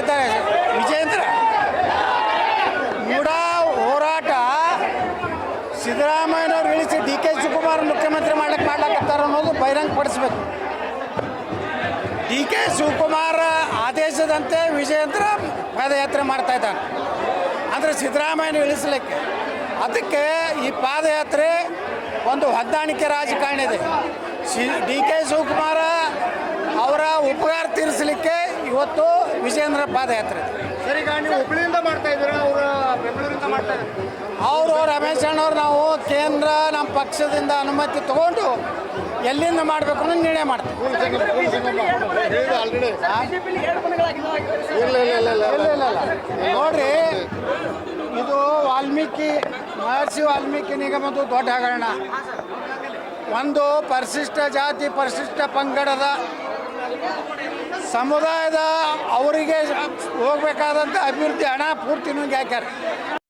ಇದ್ದಾರೆ. ವಿಜೇಂದ್ರ ಕೂಡ ಹೋರಾಟ ಸಿದ್ದರಾಮಯ್ಯನವ್ರು ಇಳಿಸಿ ಡಿ ಕೆ ಶಿವಕುಮಾರ್ ಮುಖ್ಯಮಂತ್ರಿ ಮಾಡಕ್ಕೆ ಮಾಡ್ಲಾಕತ್ತಾರ ಅನ್ನೋದು ಬಹಿರಂಗ ಪಡಿಸ್ಬೇಕು. ಡಿ ಕೆ ಶಿವಕುಮಾರ್ ಆದೇಶದಂತೆ ವಿಜಯೇಂದ್ರ ಪಾದಯಾತ್ರೆ ಮಾಡ್ತಾ ಇದ್ದಾನೆ. ಅಂದರೆ ಸಿದ್ದರಾಮಯ್ಯನ ಇಳಿಸಲಿಕ್ಕೆ ಅದಕ್ಕೆ ಈ ಪಾದಯಾತ್ರೆ ಒಂದು ಹೊಂದಾಣಿಕೆ ರಾಜಕಾರಣ ಇದೆ. ಡಿ ಕೆ ಶಿವಕುಮಾರ ಅವರ ಉಪಕಾರ ತೀರಿಸಲಿಕ್ಕೆ ಇವತ್ತು ವಿಜೇಂದ್ರ ಪಾದಯಾತ್ರೆ. ಸರಿ ನೀವು ಹುಬ್ಳಿಯಿಂದ ಮಾಡ್ತಾ ಇದ್ದೀರಾ? ಅವರು ಬೆಂಗಳೂರಿಂದ ಮಾಡ್ತಾ ಇದ್ದಾರೆ? ಅವರು ರಮೇಶ್ ಅಣ್ಣವ್ರು ನಾವು ಕೇಂದ್ರ ನಮ್ಮ ಪಕ್ಷದಿಂದ ಅನುಮತಿ ತಗೊಂಡು ಎಲ್ಲಿಂದ ಮಾಡಬೇಕು ಅನ್ನೋ ನಿರ್ಣಯ ಮಾಡ್ತೀವಿ. ಆಲ್ರೆಡಿ. ಇಲ್ಲ ಇಲ್ಲ ಇಲ್ಲ ಇಲ್ಲ ನೋಡ್ರಿ ಇದು ವಾಲ್ಮೀಕಿ ಮಹರ್ಷಿ ವಾಲ್ಮೀಕಿ ನಿಗಮದ ದೊಡ್ಡ ಹಗರಣ. ಒಂದು ಪರಿಶಿಷ್ಟ ಜಾತಿ ಪರಿಶಿಷ್ಟ ಪಂಗಡದ ಸಮುದಾಯದ ಅವರಿಗೆ ಹೋಗ್ಬೇಕಾದಂಥ ಅಭಿವೃದ್ಧಿ ಹಣ ಪೂರ್ತಿ ಹಾಕ್ಯಾರ